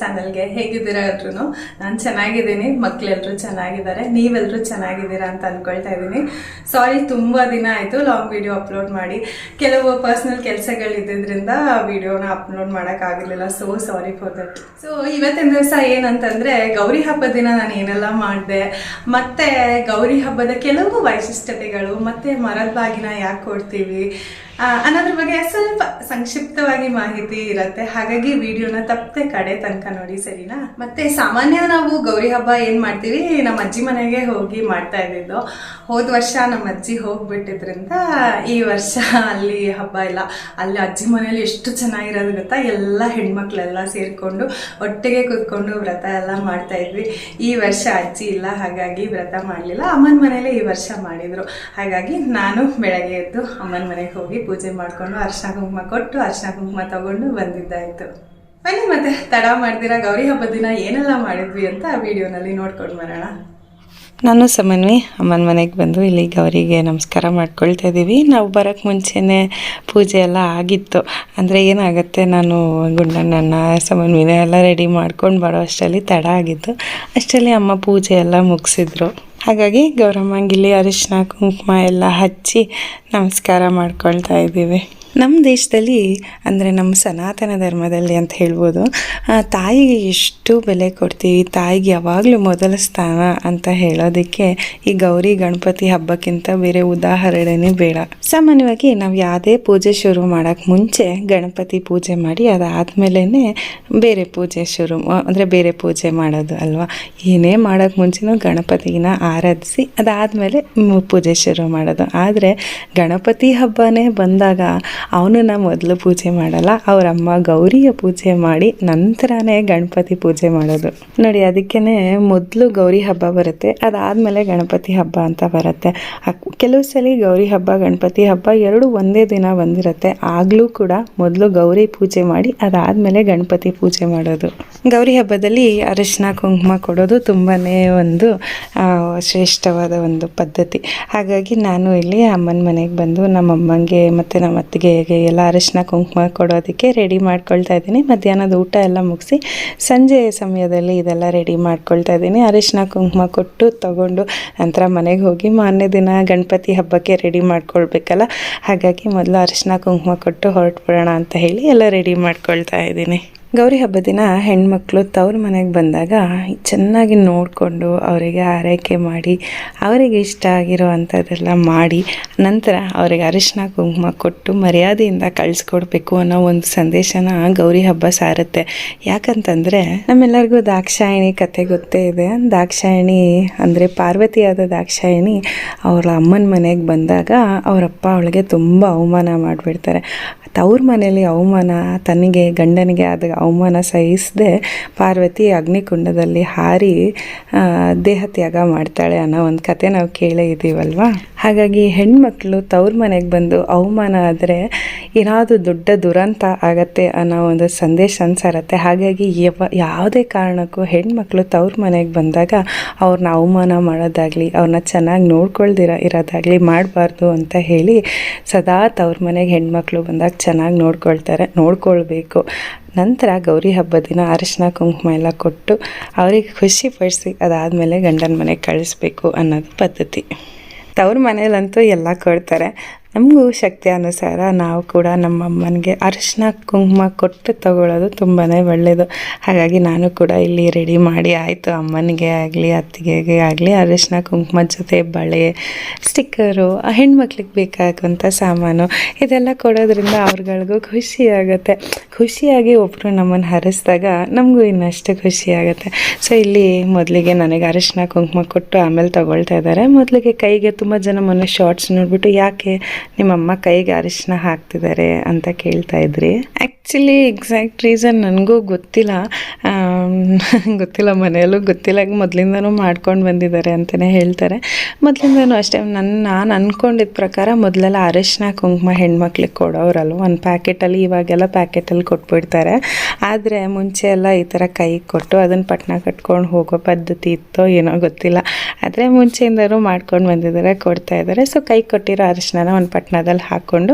ಚಾನಲ್ಗೆ. ಹೇಗಿದ್ದೀರಾ ಎಲ್ರು ನಾನು ಚೆನ್ನಾಗಿದ್ದೀನಿ. ಮಕ್ಕಳೆಲ್ಲರೂ ಚೆನ್ನಾಗಿದ್ದಾರೆ. ನೀವೆಲ್ಲರೂ ಚೆನ್ನಾಗಿದ್ದೀರಾ ಅಂತ ಅನ್ಕೊಳ್ತಾ ಇದ್ದೀನಿ. ಸಾರಿ ತುಂಬ ದಿನ ಆಯಿತು ಲಾಂಗ್ ವಿಡಿಯೋ ಅಪ್ಲೋಡ್ ಮಾಡಿ. ಕೆಲವು ಪರ್ಸ್ನಲ್ ಕೆಲಸಗಳಿದ್ದರಿಂದ ವಿಡಿಯೋನ ಅಪ್ಲೋಡ್ ಮಾಡೋಕ್ಕಾಗಲಿಲ್ಲ so sorry for that so ಇವತ್ತಿನ ದಿವಸ ಏನಂತಂದರೆ, ಗೌರಿ ಹಬ್ಬದ ದಿನ ನಾನು ಏನೆಲ್ಲ ಮಾಡಿದೆ, ಮತ್ತೆ ಗೌರಿ ಹಬ್ಬದ ಕೆಲವು ವೈಶಿಷ್ಟ್ಯತೆಗಳು, ಮತ್ತೆ ಮರದ ಬಾಗಿನ ಯಾಕೆ ಕೊಡ್ತೀವಿ ಅನ್ನೋದ್ರ ಬಗ್ಗೆ ಸ್ವಲ್ಪ ಸಂಕ್ಷಿಪ್ತವಾಗಿ ಮಾಹಿತಿ ಇರುತ್ತೆ. ಹಾಗಾಗಿ ವಿಡಿಯೋನ ತಪ್ಪದೆ ಕಡೆ ತನಕ ನೋಡಿ, ಸರಿನಾ? ಮತ್ತೆ ಸಾಮಾನ್ಯ ನಾವು ಗೌರಿ ಹಬ್ಬ ಏನ್ ಮಾಡ್ತೀವಿ? ನಮ್ಮ ಅಜ್ಜಿ ಮನೆಗೆ ಹೋಗಿ ಮಾಡ್ತಾ ಇದ್ದಿದ್ದು. ಹೋದ ವರ್ಷ ನಮ್ಮ ಅಜ್ಜಿ ಹೋಗ್ಬಿಟ್ಟಿದ್ರಿಂದ ಈ ವರ್ಷ ಅಲ್ಲಿ ಹಬ್ಬ ಇಲ್ಲ. ಅಲ್ಲಿ ಅಜ್ಜಿ ಮನೇಲಿ ಎಷ್ಟು ಚೆನ್ನಾಗಿರೋದು ಗೊತ್ತಾ? ಎಲ್ಲ ಹೆಣ್ಮಕ್ಳೆಲ್ಲ ಸೇರ್ಕೊಂಡು ಒಟ್ಟಿಗೆ ಕೂತ್ಕೊಂಡು ವ್ರತ ಎಲ್ಲ ಮಾಡ್ತಾ ಇದ್ವಿ. ಈ ವರ್ಷ ಅಜ್ಜಿ ಇಲ್ಲ, ಹಾಗಾಗಿ ವ್ರತ ಮಾಡಲಿಲ್ಲ. ಅಮ್ಮನ ಮನೇಲಿ ಈ ವರ್ಷ ಮಾಡಿದ್ರು. ಹಾಗಾಗಿ ನಾನು ಬೆಳಗ್ಗೆ ಎದ್ದು ಅಮ್ಮನ ಮನೆಗೆ ಹೋಗಿ ಪೂಜೆ ಮಾಡಿಕೊಂಡು ಅರ್ಶಿನ ಕುಂಕುಮ ಕೊಟ್ಟು ಅರ್ಶಿನ ಕುಂಕುಮ ತಗೊಂಡು ಬಂದಿದ್ದಾಯ್ತು. ಬನ್ನಿ ಮತ್ತೆ, ತಡ ಮಾಡ್ದಿರ ಗೌರಿ ಹಬ್ಬದ ದಿನ ಏನೆಲ್ಲ ಮಾಡಿದ್ವಿ ಅಂತ ಆ ವಿಡಿಯೋನಲ್ಲಿ ನೋಡ್ಕೊಂಡು ಬರೋಣ. ನಾನು ಸಮನ್ವಿ ಅಮ್ಮನ ಮನೆಗೆ ಬಂದು ಇಲ್ಲಿ ಗೌರಿಗೆ ನಮಸ್ಕಾರ ಮಾಡ್ಕೊಳ್ತಾ ಇದ್ದೀವಿ. ನಾವು ಬರೋಕ್ಕೆ ಮುಂಚೆನೇ ಪೂಜೆ ಎಲ್ಲ ಆಗಿತ್ತು. ಅಂದರೆ ಏನಾಗುತ್ತೆ, ನಾನು ಗುಂಡಣ್ಣನ ಸಮನ್ವಿನ ಎಲ್ಲ ರೆಡಿ ಮಾಡ್ಕೊಂಡು ಬರೋ ಅಷ್ಟರಲ್ಲಿ ತಡ ಆಗಿತ್ತು. ಅಷ್ಟರಲ್ಲಿ ಅಮ್ಮ ಪೂಜೆ ಎಲ್ಲ ಮುಗಿಸಿದ್ರು. ಹಾಗಾಗಿ ಗೌರಮ್ಮಂಗೆ ಇಲ್ಲಿ ಅರಿಶಿನ ಕುಂಕುಮ ಎಲ್ಲ ಹಚ್ಚಿ ನಮಸ್ಕಾರ ಮಾಡ್ಕೊಳ್ತಾ ಇದ್ದೀವಿ. ನಮ್ಮ ದೇಶದಲ್ಲಿ, ಅಂದರೆ ನಮ್ಮ ಸನಾತನ ಧರ್ಮದಲ್ಲಿ ಅಂತ ಹೇಳ್ಬೋದು ತಾಯಿಗೆ ಎಷ್ಟು ಬೆಲೆ ಕೊಡ್ತೀವಿ, ತಾಯಿಗೆ ಯಾವಾಗಲೂ ಮೊದಲ ಸ್ಥಾನ ಅಂತ ಹೇಳೋದಕ್ಕೆ ಈ ಗೌರಿ ಗಣಪತಿ ಹಬ್ಬಕ್ಕಿಂತ ಬೇರೆ ಉದಾಹರಣೆನೇ ಬೇಡ. ಸಾಮಾನ್ಯವಾಗಿ ನಾವು ಯಾವುದೇ ಪೂಜೆ ಶುರು ಮಾಡೋಕ್ಕೆ ಮುಂಚೆ ಗಣಪತಿ ಪೂಜೆ ಮಾಡಿ ಅದಾದಮೇಲೆ ಬೇರೆ ಪೂಜೆ ಶುರು, ಅಂದರೆ ಬೇರೆ ಪೂಜೆ ಮಾಡೋದು ಅಲ್ವಾ? ಏನೇ ಮಾಡೋಕ್ಕೆ ಮುಂಚೆನೂ ಗಣಪತಿನ ಆರಾಧಿಸಿ, ಅದಾದಮೇಲೆ ಪೂಜೆ ಶುರು ಮಾಡೋದು. ಆದರೆ ಗಣಪತಿ ಹಬ್ಬನೇ ಬಂದಾಗ ಅವನನ್ನ ಮೊದಲು ಪೂಜೆ ಮಾಡಲ್ಲ, ಅವರಮ್ಮ ಗೌರಿಯ ಪೂಜೆ ಮಾಡಿ ನಂತರನೇ ಗಣಪತಿ ಪೂಜೆ ಮಾಡೋದು. ನೋಡಿ ಅದಕ್ಕೇ ಮೊದಲು ಗೌರಿ ಹಬ್ಬ ಬರುತ್ತೆ, ಅದಾದಮೇಲೆ ಗಣಪತಿ ಹಬ್ಬ ಅಂತ ಬರುತ್ತೆ. ಕೆಲವು ಸಲ ಗೌರಿ ಹಬ್ಬ, ಗಣಪತಿ ಹಬ್ಬ ಎರಡು ಒಂದೇ ದಿನ ಬಂದಿರುತ್ತೆ, ಆಗಲೂ ಕೂಡ ಮೊದಲು ಗೌರಿ ಪೂಜೆ ಮಾಡಿ, ಅದಾದಮೇಲೆ ಗಣಪತಿ ಪೂಜೆ ಮಾಡೋದು. ಗೌರಿ ಹಬ್ಬದಲ್ಲಿ ಅರಿಶಿನ, ಕುಂಕುಮ ಕೊಡೋದು ತುಂಬಾ ಒಂದು ಶ್ರೇಷ್ಠವಾದ ಒಂದು ಪದ್ಧತಿ. ಹಾಗಾಗಿ ನಾನು ಇಲ್ಲಿ ಅಮ್ಮನ ಮನೆಗೆ ಬಂದು ನಮ್ಮ ಅಮ್ಮಂಗೆ ಮತ್ತು ನಮ್ಮ ಅತ್ತಿಗೆಗೆ ಎಲ್ಲ ಅರಿಶಿನ, ಕುಂಕುಮ ಕೊಡೋದಕ್ಕೆ ರೆಡಿ ಮಾಡ್ಕೊಳ್ತಾ ಇದ್ದೀನಿ. ಮಧ್ಯಾಹ್ನದ ಊಟ ಎಲ್ಲ ಮುಗಿಸಿ ಸಂಜೆ ಸಮಯದಲ್ಲಿ ಇದೆಲ್ಲ ರೆಡಿ ಮಾಡ್ಕೊಳ್ತಾ ಇದ್ದೀನಿ. ಅರಿಶಿನ, ಕುಂಕುಮ ಕೊಟ್ಟು ತಗೊಂಡು ನಂತರ ಮನೆಗೆ ಹೋಗಿ ಮಾನ್ಯ ದಿನ ಗಣಪತಿ ಹಬ್ಬಕ್ಕೆ ರೆಡಿ ಮಾಡ್ಕೊಳ್ಬೇಕಲ್ಲ. ಹಾಗಾಗಿ ಮೊದಲು ಅರಿಶಿನ, ಕುಂಕುಮ ಕೊಟ್ಟು ಹೊರಟು ಬಿಡೋಣ ಅಂತ ಹೇಳಿ ಎಲ್ಲ ರೆಡಿ ಮಾಡ್ಕೊಳ್ತಾ ಇದ್ದೀನಿ. ಗೌರಿ ಹಬ್ಬದ ದಿನ ಹೆಣ್ಮಕ್ಳು ತವ್ರ ಮನೆಗೆ ಬಂದಾಗ ಚೆನ್ನಾಗಿ ನೋಡಿಕೊಂಡು ಅವರಿಗೆ ಆರೈಕೆ ಮಾಡಿ, ಅವರಿಗೆ ಇಷ್ಟ ಆಗಿರೋ ಅಂಥದ್ದೆಲ್ಲ ಮಾಡಿ, ನಂತರ ಅವರಿಗೆ ಅರಿಶಿನ, ಕುಂಕುಮ ಕೊಟ್ಟು ಮರ್ಯಾದೆಯಿಂದ ಕಳಿಸ್ಕೊಡ್ಬೇಕು ಅನ್ನೋ ಒಂದು ಸಂದೇಶನ ಗೌರಿ ಹಬ್ಬ ಸಾರುತ್ತೆ. ಯಾಕಂತಂದರೆ ನಮ್ಮೆಲ್ಲರಿಗೂ ದಾಕ್ಷಾಯಣಿ ಕತೆ ಗೊತ್ತೇ ಇದೆ. ದಾಕ್ಷಾಯಣಿ ಅಂದರೆ ಪಾರ್ವತಿಯಾದ ದಾಕ್ಷಾಯಿಣಿ ಅವಳ ಅಮ್ಮನ ಮನೆಗೆ ಬಂದಾಗ ಅವರಪ್ಪ ಅವಳಿಗೆ ತುಂಬ ಅವಮಾನ ಮಾಡಿಬಿಡ್ತಾರೆ. ತವ್ರ ಮನೆಯಲ್ಲಿ ಅವಮಾನ, ತನಗೆ ಗಂಡನಿಗೆ ಆದ ಅವಮಾನ ಸಹಿಸದೆ ಪಾರ್ವತಿ ಅಗ್ನಿಕುಂಡದಲ್ಲಿ ಹಾರಿ ದೇಹ ತ್ಯಾಗ ಮಾಡ್ತಾಳೆ ಅನ್ನೋ ಒಂದು ಕತೆ ನಾವು ಕೇಳೇ ಇದ್ದೀವಲ್ವ? ಹಾಗಾಗಿ ಹೆಣ್ಮಕ್ಳು ತವ್ರ ಮನೆಗೆ ಬಂದು ಅವಮಾನ ಆದರೆ ಏನಾದರೂ ದೊಡ್ಡ ದುರಂತ ಆಗತ್ತೆ ಅನ್ನೋ ಒಂದು ಸಂದೇಶ ಅನ್ಸರತ್ತೆ. ಹಾಗಾಗಿ ಯಾವ, ಯಾವುದೇ ಕಾರಣಕ್ಕೂ ಹೆಣ್ಮಕ್ಳು ತವ್ರ ಮನೆಗೆ ಬಂದಾಗ ಅವ್ರನ್ನ ಅವಮಾನ ಮಾಡೋದಾಗಲಿ ಅವ್ರನ್ನ ಚೆನ್ನಾಗಿ ನೋಡ್ಕೊಳ್ದಿರ, ಇರೋದಾಗಲಿ ಮಾಡಬಾರ್ದು ಅಂತ ಹೇಳಿ ಸದಾ ತವ್ರ ಮನೆಗೆ ಹೆಣ್ಮಕ್ಳು ಬಂದಾಗ ಚೆನ್ನಾಗಿ ನೋಡ್ಕೊಳ್ತಾರೆ, ನೋಡ್ಕೊಳ್ಬೇಕು. ನಂತರ ಗೌರಿ ಹಬ್ಬದ ದಿನ ಅರಿಶಿನ, ಕುಂಕುಮ ಎಲ್ಲ ಕೊಟ್ಟು ಅವರಿಗೆ ಖುಷಿ ಪಡಿಸಿ ಅದಾದಮೇಲೆ ಗಂಡನ ಮನೆಗೆ ಕಳಿಸ್ಬೇಕು ಅನ್ನೋದು ಪದ್ಧತಿ. ತವ್ರ ಮನೇಲಂತೂ ಎಲ್ಲ ಕೊಡ್ತಾರೆ. ನಮಗೂ ಶಕ್ತಿ ಅನುಸಾರ ನಾವು ಕೂಡ ನಮ್ಮ ಅಮ್ಮನಿಗೆ ಅರಿಶಿನ ಕುಂಕುಮ ಕೊಟ್ಟು ತಗೊಳ್ಳೋದು ತುಂಬಾ ಒಳ್ಳೆಯದು. ಹಾಗಾಗಿ ನಾನು ಕೂಡ ಇಲ್ಲಿ ರೆಡಿ ಮಾಡಿ ಆಯಿತು. ಅಮ್ಮನಿಗೆ ಆಗಲಿ, ಅತ್ತಿಗೆಗೆ ಆಗಲಿ ಅರಿಶಿನ ಕುಂಕುಮ ಜೊತೆ ಬಳೆ ಸ್ಟಿಕ್ಕರು ಹೆಣ್ಮಕ್ಳಿಗೆ ಬೇಕಾಗುವಂಥ ಸಾಮಾನು ಇದೆಲ್ಲ ಕೊಡೋದ್ರಿಂದ ಅವ್ರುಗಳಿಗೂ ಖುಷಿ ಆಗುತ್ತೆ. ಖುಷಿಯಾಗಿ ಒಬ್ಬರು ನಮ್ಮನ್ನು ಹರಿಸಿದಾಗ ನಮಗೂ ಇನ್ನಷ್ಟು ಖುಷಿ ಆಗುತ್ತೆ. ಸೊ ಇಲ್ಲಿ ಮೊದಲಿಗೆ ನನಗೆ ಅರಿಶಿನ ಕುಂಕುಮ ಕೊಟ್ಟು ಆಮೇಲೆ ತಗೊಳ್ತಾ ಇದ್ದಾರೆ. ಮೊದಲಿಗೆ ಕೈಗೆ ತುಂಬ ಜನ ಮೊನ್ನೆ ಶಾರ್ಟ್ಸ್ ನೋಡಿಬಿಟ್ಟು ಯಾಕೆ ನಿಮ್ಮಮ್ಮ ಕೈಗೆ ಅರಿಶಿನ ಹಾಕ್ತಿದ್ದಾರೆ ಅಂತ ಕೇಳ್ತಾ ಇದ್ರಿ. ಆ್ಯಕ್ಚುಲಿ ಎಕ್ಸಾಕ್ಟ್ ರೀಸನ್ ನನಗೂ ಗೊತ್ತಿಲ್ಲ. ಗೊತ್ತಿಲ್ಲ, ಮನೆಯಲ್ಲೂ ಗೊತ್ತಿಲ್ಲ. ಮೊದಲಿಂದನೂ ಮಾಡ್ಕೊಂಡು ಬಂದಿದ್ದಾರೆ ಅಂತಲೇ ಹೇಳ್ತಾರೆ. ಮೊದಲಿಂದನೂ ಅಷ್ಟೇ. ನನ್ನ ನಾನು ಅಂದ್ಕೊಂಡಿದ್ದ ಪ್ರಕಾರ ಮೊದಲೆಲ್ಲ ಅರಿಶಿನ, ಕುಂಕುಮ ಹೆಣ್ಮಕ್ಳಿಗೆ ಕೊಡೋರಲ್ಲ ಒಂದು ಪ್ಯಾಕೆಟಲ್ಲಿ, ಇವಾಗೆಲ್ಲ ಪ್ಯಾಕೆಟಲ್ಲಿ ಕೊಟ್ಬಿಡ್ತಾರೆ. ಆದರೆ ಮುಂಚೆ ಎಲ್ಲ ಈ ಥರ ಕೈಗೆ ಕೊಟ್ಟು ಅದನ್ನು ಪಟ್ನ ಕಟ್ಕೊಂಡು ಹೋಗೋ ಪದ್ಧತಿ ಇತ್ತೋ ಏನೋ ಗೊತ್ತಿಲ್ಲ. ಆದರೆ ಮುಂಚೆಯಿಂದನೂ ಮಾಡ್ಕೊಂಡು ಬಂದಿದ್ದಾರೆ, ಕೊಡ್ತಾ ಇದ್ದಾರೆ. ಸೊ ಕೈ ಕೊಟ್ಟಿರೋ ಅರಿಶಿನ ಒಂದು ಶ್ರೀರಂಗಪಟ್ಟಣದಲ್ಲಿ ಹಾಕ್ಕೊಂಡು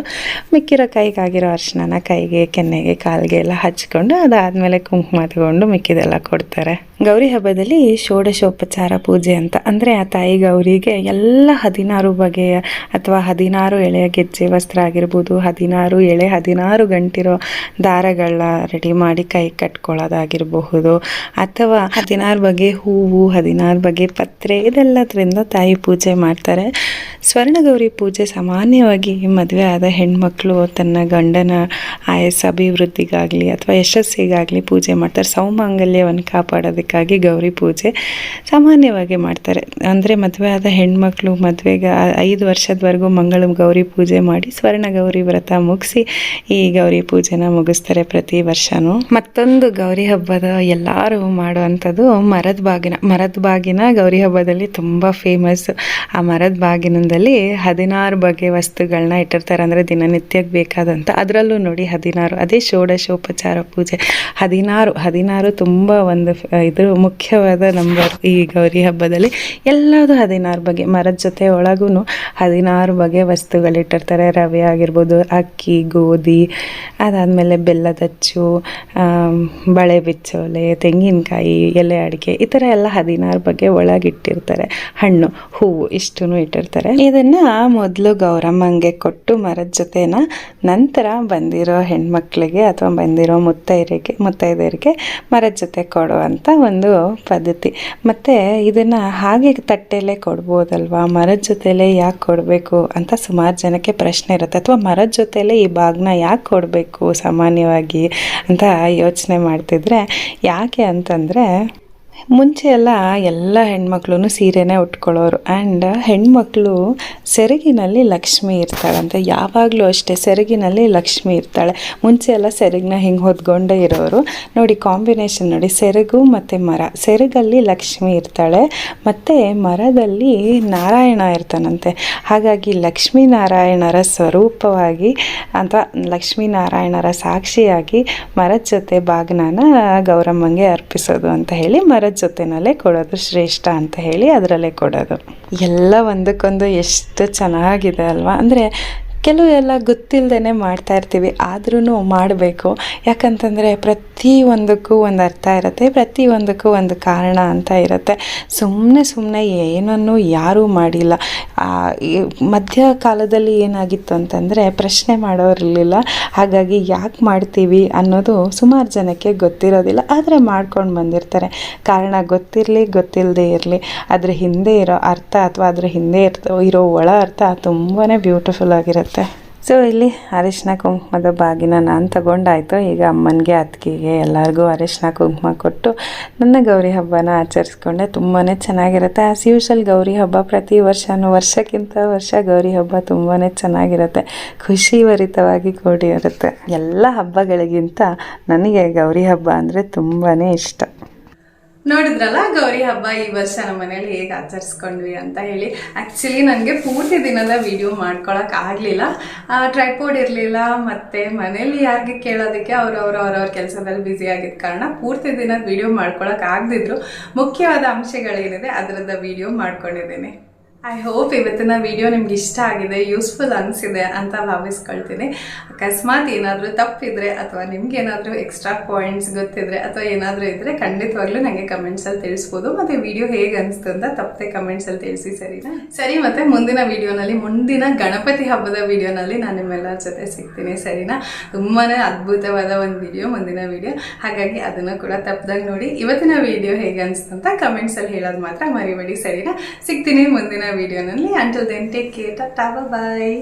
ಮಿಕ್ಕಿರೋ ಕೈಗಾಗಿರೋ ಅರಿಶಿನ ಕೈಗೆ, ಕೆನ್ನೆಗೆ, ಕಾಲಿಗೆ ಎಲ್ಲ ಹಚ್ಕೊಂಡು ಅದಾದಮೇಲೆ ಕುಂಕುಮ ತಗೊಂಡು ಮಿಕ್ಕಿದೆಲ್ಲ ಕೊಡ್ತಾರೆ. ಗೌರಿ ಹಬ್ಬದಲ್ಲಿ ಷೋಡಶೋಪಚಾರ ಪೂಜೆ ಅಂತ. ಅಂದರೆ ಆ ತಾಯಿ ಗೌರಿಗೆ ಎಲ್ಲ ಹದಿನಾರು ಬಗೆಯ ಅಥವಾ ಹದಿನಾರು ಎಳೆಯ ಗೆಜ್ಜೆ ವಸ್ತ್ರ ಆಗಿರ್ಬೋದು, ಹದಿನಾರು ಎಳೆ, ಹದಿನಾರು ಗಂಟಿರೋ ದಾರಗಳನ್ನ ರೆಡಿ ಮಾಡಿ ಕೈ ಕಟ್ಕೊಳ್ಳೋದಾಗಿರಬಹುದು. ಅಥವಾ ಹದಿನಾರು ಬಗೆ ಹೂವು, ಹದಿನಾರು ಬಗೆ ಪತ್ರೆ, ಇದೆಲ್ಲದರಿಂದ ತಾಯಿ ಪೂಜೆ ಮಾಡ್ತಾರೆ. ಸ್ವರ್ಣಗೌರಿ ಪೂಜೆ ಸಾಮಾನ್ಯವಾಗಿ ಮದುವೆ ಆದ ಹೆಣ್ಮಕ್ಳು, ತನ್ನ ಗಂಡನ ಆಯಸ್ ಅಭಿವೃದ್ಧಿಗಾಗಲಿ ಅಥವಾ ಯಶಸ್ಸಿಗಾಗಲಿ ಪೂಜೆ ಮಾಡ್ತಾರೆ. ಸೌಮಾಂಗಲ್ಯವನ್ನು ಕಾಪಾಡೋದಕ್ಕಾಗಿ ಗೌರಿ ಪೂಜೆ ಸಾಮಾನ್ಯವಾಗಿ ಮಾಡ್ತಾರೆ. ಅಂದರೆ ಮದುವೆ ಆದ ಹೆಣ್ಮಕ್ಳು ಮದುವೆಗೆ ಐದು ವರ್ಷದವರೆಗೂ ಮಂಗಳ ಗೌರಿ ಪೂಜೆ ಮಾಡಿ ಸ್ವರ್ಣ ಗೌರಿ ವ್ರತ ಮುಗಿಸಿ ಈ ಗೌರಿ ಪೂಜೆನ ಮುಗಿಸ್ತಾರೆ ಪ್ರತಿ ವರ್ಷನೂ. ಮತ್ತೊಂದು ಗೌರಿ ಹಬ್ಬದ ಎಲ್ಲರೂ ಮಾಡುವಂಥದ್ದು ಮರದ ಬಾಗಿನ. ಮರದ ಬಾಗಿನ ಗೌರಿ ಹಬ್ಬದಲ್ಲಿ ತುಂಬ ಫೇಮಸ್ ಆ ಮರದ ಬಾಗಿನದಲ್ಲಿ ಹದಿನಾರು ಬಗೆ ವಸ್ತುಗಳನ್ನ ಇಟ್ಟಿರ್ತಾರೆ ಅಂದರೆ ದಿನನಿತ್ಯಕ್ಕೆ ಬೇಕಾದಂಥ ಅದರಲ್ಲೂ ನೋಡಿ ಹದಿನಾರು, ಅದೇ ಷೋಡಶೋಪಚಾರ ಪೂಜೆ. ಹದಿನಾರು ಹದಿನಾರು ತುಂಬ ಒಂದು ಇದು ಮುಖ್ಯವಾದ ನಂಬರ್ ಈ ಗೌರಿ ಹಬ್ಬದಲ್ಲಿ. ಎಲ್ಲದೂ ಹದಿನಾರು ಬಗೆ, ಮರದ ಜೊತೆ ಒಳಗೂ ಹದಿನಾರು ಬಗೆ ವಸ್ತುಗಳಿಟ್ಟಿರ್ತಾರೆ ರವೆ ಆಗಿರ್ಬೋದು, ಅಕ್ಕಿ, ಗೋಧಿ, ಅದಾದಮೇಲೆ ಬೆಲ್ಲದಚ್ಚು ಬಳೆ ಬಿಚ್ಚೋಲೆ, ತೆಂಗಿನಕಾಯಿ, ಎಲೆ ಅಡಿಕೆ, ಈ ಥರ ಎಲ್ಲ ಹದಿನಾರು ಬಗೆ ಒಳಗಿಟ್ಟಿರ್ತಾರೆ. ಹಣ್ಣು, ಹೂವು ಇಷ್ಟೂ ಇಟ್ಟಿರ್ತಾರೆ. ಇದನ್ನು ಮೊದಲು ಗೌರಮ್ಮಂಗೆ ಕೊಟ್ಟು ಮರದ ಜೊತೆನ ನಂತರ ಬಂದಿರೋ ಹೆಣ್ಮಕ್ಳಿಗೆ ಅಥವಾ ಬಂದಿರೋ ಮುತ್ತೈದರಿಗೆ ಮುತ್ತೈದೆಯರಿಗೆ ಮರದ ಜೊತೆ ಕೊಡುವಂಥ ಒಂದು ಪದ್ಧತಿ. ಮತ್ತು ಇದನ್ನು ಹಾಗೆ ತಟ್ಟೆಲೇ ಕೊಡ್ಬೋದಲ್ವಾ? ಮರದ ಜೊತೆಲೇ ಯಾಕೆ ಕೊಡಬೇಕು ಅಂತ ಸುಮಾರು ಜನಕ್ಕೆ ಪ್ರಶ್ನೆ ಇರುತ್ತೆ. ಅಥವಾ ಮರದ ಜೊತೆಲೇ ಈ ಬಾಗ್ನ ಯಾಕೆ ಕೊಡಬೇಕು ಸಾಮಾನ್ಯವಾಗಿ ಅಂತ ಯೋಚನೆ ಮಾಡ್ತಿದ್ರೆ ಯಾಕೆ ಅಂತಂದರೆ ಮುಂಚೆ ಎಲ್ಲ ಎಲ್ಲ ಹೆಣ್ಮಕ್ಳು ಸೀರೆನೇ ಉಟ್ಕೊಳ್ಳೋರು. ಆ್ಯಂಡ್ ಹೆಣ್ಮಕ್ಳು ಸೆರಗಿನಲ್ಲಿ ಲಕ್ಷ್ಮಿ ಇರ್ತಾಳಂತೆ ಯಾವಾಗಲೂ ಅಷ್ಟೇ ಸೆರಗಿನಲ್ಲಿ ಲಕ್ಷ್ಮಿ ಇರ್ತಾಳೆ. ಮುಂಚೆ ಎಲ್ಲ ಸೆರಗನ್ನ ಹಿಂಗೆ ಹೊದ್ಕೊಂಡೇ ಇರೋರು. ನೋಡಿ ಕಾಂಬಿನೇಷನ್ ನೋಡಿ, ಸೆರಗು ಮತ್ತು ಮರ. ಸೆರಗಲ್ಲಿ ಲಕ್ಷ್ಮಿ ಇರ್ತಾಳೆ, ಮತ್ತು ಮರದಲ್ಲಿ ನಾರಾಯಣ ಇರ್ತಾನಂತೆ. ಹಾಗಾಗಿ ಲಕ್ಷ್ಮೀನಾರಾಯಣರ ಸ್ವರೂಪವಾಗಿ ಅಥವಾ ಲಕ್ಷ್ಮೀನಾರಾಯಣರ ಸಾಕ್ಷಿಯಾಗಿ ಮರದ ಜೊತೆ ಬಾಗ್ನಾನ ಗೌರಮ್ಮಂಗೆ ಅರ್ಪಿಸೋದು ಅಂತ ಹೇಳಿ ಮರದ ಜೊತೆನಲ್ಲೇ ಕೊಡೋದು ಶ್ರೇಷ್ಠ ಅಂತ ಹೇಳಿ ಅದರಲ್ಲೇ ಕೊಡೋದು. ಎಲ್ಲ ಒಂದಕ್ಕೊಂದು ಎಷ್ಟು ಚೆನ್ನಾಗಿದೆ ಅಲ್ವಾ? ಅಂದರೆ ಕೆಲವು ಎಲ್ಲ ಗೊತ್ತಿಲ್ಲದೇ ಮಾಡ್ತಾ ಇರ್ತೀವಿ ಆದ್ರೂ ಮಾಡಬೇಕು. ಯಾಕಂತಂದರೆ ಪ್ರತಿಯೊಂದಕ್ಕೂ ಒಂದು ಅರ್ಥ ಇರುತ್ತೆ ಪ್ರತಿಯೊಂದಕ್ಕೂ ಒಂದು ಕಾರಣ ಅಂತ ಇರುತ್ತೆ. ಸುಮ್ಮನೆ ಸುಮ್ಮನೆ ಏನನ್ನೂ ಯಾರೂ ಮಾಡಿಲ್ಲ. ಮಧ್ಯ ಕಾಲದಲ್ಲಿ ಏನಾಗಿತ್ತು ಅಂತಂದರೆ ಪ್ರಶ್ನೆ ಮಾಡೋರಿರಲಿಲ್ಲ. ಹಾಗಾಗಿ ಯಾಕೆ ಮಾಡ್ತೀವಿ ಅನ್ನೋದು ಸುಮಾರು ಜನಕ್ಕೆ ಗೊತ್ತಿರೋದಿಲ್ಲ. ಆದರೆ ಮಾಡ್ಕೊಂಡು ಬಂದಿರ್ತಾರೆ. ಕಾರಣ ಗೊತ್ತಿರಲಿ ಗೊತ್ತಿಲ್ಲದೆ ಇರಲಿ, ಅದರ ಹಿಂದೆ ಇರೋ ಅರ್ಥ ಅಥವಾ ಅದರ ಹಿಂದೆ ಇರೋ ಒಳ ಅರ್ಥ ತುಂಬಾ ಬ್ಯೂಟಿಫುಲ್ ಆಗಿರುತ್ತೆ. ಸೊ ಇಲ್ಲಿ ಅರಿಶಿನ ಕುಂಕುಮದ ಬಾಗಿನ ನಾನು ತಗೊಂಡಾಯ್ತು. ಈಗ ಅಮ್ಮನಿಗೆ, ಅತ್ತಿಗೆಗೆ ಎಲ್ಲರಿಗೂ ಅರಿಶಿನ ಕುಂಕುಮ ಕೊಟ್ಟು ನನ್ನ ಗೌರಿ ಹಬ್ಬನ ಆಚರಿಸ್ಕೊಂಡೆ. ತುಂಬಾ ಚೆನ್ನಾಗಿರುತ್ತೆ. ಆಸ್ ಯೂಶಲ್ ಗೌರಿ ಹಬ್ಬ ಪ್ರತಿ ವರ್ಷವೂ ವರ್ಷಕ್ಕಿಂತ ವರ್ಷ ಗೌರಿ ಹಬ್ಬ ತುಂಬಾ ಚೆನ್ನಾಗಿರುತ್ತೆ. ಖುಷಿಭರಿತವಾಗಿ ಭರಿತವಾಗಿ ಕೂಡಿರುತ್ತೆ. ಎಲ್ಲ ಹಬ್ಬಗಳಿಗಿಂತ ನನಗೆ ಗೌರಿ ಹಬ್ಬ ಅಂದರೆ ತುಂಬಾ ಇಷ್ಟ. ನೋಡಿದ್ರಲ್ಲ, ಗೌರಿ ಹಬ್ಬ ಈ ವರ್ಷ ನಮ್ಮ ಮನೇಲಿ ಹೇಗೆ ಆಚರಿಸ್ಕೊಂಡ್ವಿ ಅಂತ ಹೇಳಿ. ಆ್ಯಕ್ಚುಲಿ ನನಗೆ ಪೂರ್ತಿ ದಿನದ ವಿಡಿಯೋ ಮಾಡ್ಕೊಳಕ್ ಆಗಲಿಲ್ಲ. ಟ್ರೈಪೋರ್ಡ್ ಇರಲಿಲ್ಲ, ಮತ್ತು ಮನೇಲಿ ಯಾರಿಗೆ ಕೇಳೋದಕ್ಕೆ ಅವ್ರವ್ರು ಅವ್ರವ್ರ ಕೆಲಸದಲ್ಲಿ ಬ್ಯುಸಿ ಆಗಿದ್ದ ಕಾರಣ ಪೂರ್ತಿ ದಿನದ ವಿಡಿಯೋ ಮಾಡ್ಕೊಳಕ್ಕೆ ಆಗದಿದ್ರು. ಮುಖ್ಯವಾದ ಅಂಶಗಳೇನಿದೆ ಅದರದ ವಿಡಿಯೋ ಮಾಡ್ಕೊಂಡಿದ್ದೀನಿ. ಐ ಹೋಪ್ ಇವತ್ತಿನ ವಿಡಿಯೋ ನಿಮ್ಗೆ ಇಷ್ಟ ಆಗಿದೆ ಯೂಸ್ಫುಲ್ ಅನಿಸಿದೆ ಅಂತ ಭಾವಿಸ್ಕೊಳ್ತೀನಿ. ಅಕಸ್ಮಾತ್ ಏನಾದರೂ ತಪ್ಪಿದ್ರೆ ಅಥವಾ ನಿಮ್ಗೆ ಏನಾದರೂ ಎಕ್ಸ್ಟ್ರಾ ಪಾಯಿಂಟ್ಸ್ ಗೊತ್ತಿದ್ರೆ ಅಥವಾ ಏನಾದರೂ ಇದ್ರೆ ಖಂಡಿತವಾಗ್ಲೂ ನನಗೆ ಕಮೆಂಟ್ಸಲ್ಲಿ ತಿಳಿಸ್ಬೋದು. ಮತ್ತೆ ವಿಡಿಯೋ ಹೇಗೆ ಅನಿಸ್ತು ಅಂತ ತಪ್ಪದೆ ಕಮೆಂಟ್ಸಲ್ಲಿ ತಿಳಿಸಿ, ಸರಿನಾ? ಸರಿ, ಮತ್ತೆ ಮುಂದಿನ ವಿಡಿಯೋನಲ್ಲಿ ಮುಂದಿನ ಗಣಪತಿ ಹಬ್ಬದ ವಿಡಿಯೋನಲ್ಲಿ ನಾನು ನಿಮ್ಮೆಲ್ಲರ ಜೊತೆ ಸಿಗ್ತೀನಿ, ಸರಿನಾ? ತುಂಬಾ ಅದ್ಭುತವಾದ ಒಂದು ವಿಡಿಯೋ ಮುಂದಿನ ವಿಡಿಯೋ ಹಾಗಾಗಿ ಅದನ್ನು ಕೂಡ ತಪ್ಪದಾಗ ನೋಡಿ, ಇವತ್ತಿನ ವಿಡಿಯೋ ಹೇಗೆ ಅನಿಸ್ತು ಅಂತ ಕಮೆಂಟ್ಸಲ್ಲಿ ಹೇಳೋದು ಮಾತ್ರ ಮರಿಬೇಡಿ, ಸರಿನಾ? ಸಿಗ್ತೀನಿ ಮುಂದಿನ వీడియోనండి అంటూ then take care tata bye